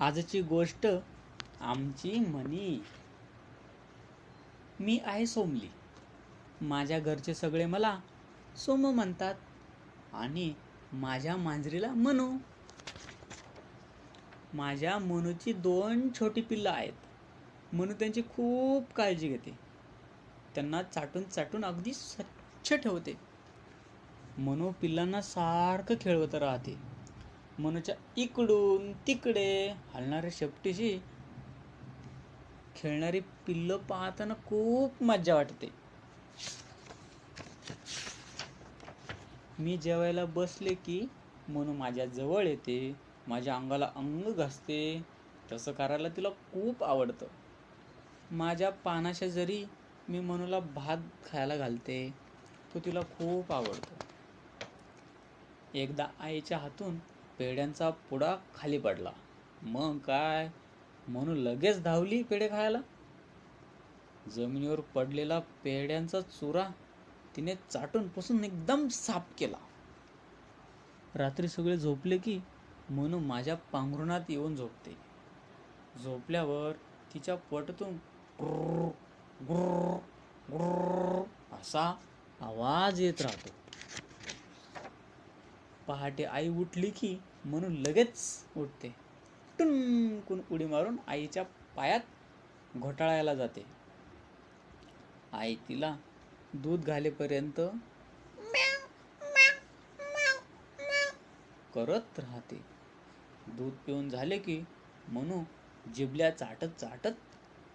आजची गोष्ट आमची मनी मी आहे सोमली. माझ्या घरचे सगळे मला सोम म्हणतात आणि माझ्या मांजरीला मनू. माझ्या मनूची दोन छोटी पिल्लं आहेत. मनू त्यांची खूप काळजी घेते. त्यांना चाटून चाटून अगदी स्वच्छ ठेवते. मनू पिल्लांना सारखं खेळवत राहते. मनूच्या इकडून तिकडे हलणाऱ्या शेपटीशी खेळणारी पिल्लं पाहताना खूप मज्जा वाटते. मी जेवायला बसले की मनू माझ्या जवळ येते माझ्या अंगाला अंग घासते तसं करायला तिला खूप आवडतं. माझ्या पानाच्या जरी मी मनूला भात खायला घालते तो तिला खूप आवडतो. एकदा आईच्या हातून पेढ्यांचा पुडा खाली पडला. मग काय? म्हणून लगेच धावली पेढे खायला? जमिनीवर पडलेला पेढ्यांचा चुरा तिने चाटून पुसून एकदम साफ केला. रात्री सगळे झोपले की म्हणून माझ्या पांघरुणात येऊन झोपते. झोपल्यावर तिच्या पोटातून असा आवाज येत राहतो. पहाटे आई उठली की म्हणून लगेच उठते. टुनकून उडी मारून आईच्या पायात घोटाळायला जाते. आई तिला दूध घालेपर्यंत करत राहते. दूध पिऊन झाले की म्हणू जिबल्या चाटत चाटत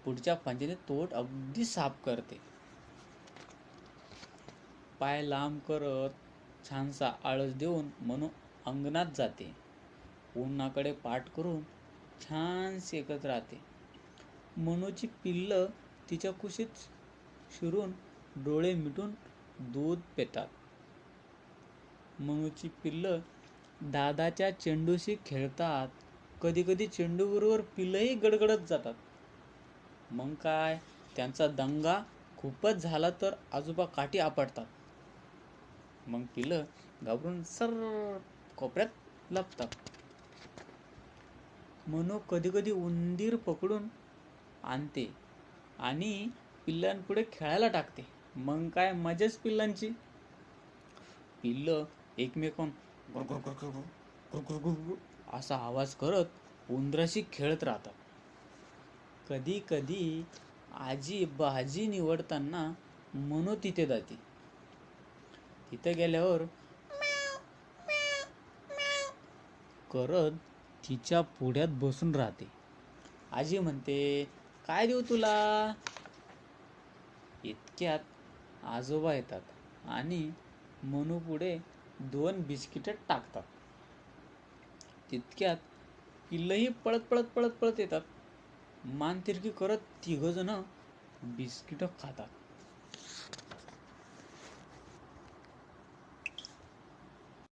पुढच्या पंजेने तोट अगदी साफ करते. पाय लांब करत छानसा आळस देऊन म्हणू अंगणात जाते. उन्हाकडे पाठ करून छान शेकत राहते. मनूची पिल्लं तिच्या कुशीत शिरून डोळे मिटून दूध पितात. मनूची पिल्लं दादाच्या चेंडूशी खेळतात. कधी कधी चेंडूबरोबर पिल्लंही गडगडत जातात. मग काय? त्यांचा दंगा खूपच झाला तर आजोबा काठी आपटतात. मग पिलं घाबरून सर कोपऱ्यात लपतात. मनू कधी कधी उंदीर पकडून आणते आणि पिल्लांपुढे खेळायला टाकते. मग काय मजाच पिल्लांची. पिल्लं एकमेकां असा आवाज करत उंदराशी खेळत राहतात. कधी कधी आजी भाजी निवडताना मनो तिथे जाते. तिथे गेल्यावर करत तिच्या पुढ्यात बसून राहते. आजी म्हणते काय देऊ तुला? इतक्यात आजोबा येतात आणि मनू पुढे दोन बिस्किट टाकतात. तितक्यात पिल्लंही पळत पळत पळत पळत येतात. मानतिरकी करत तिघंजणं बिस्किटं खातात.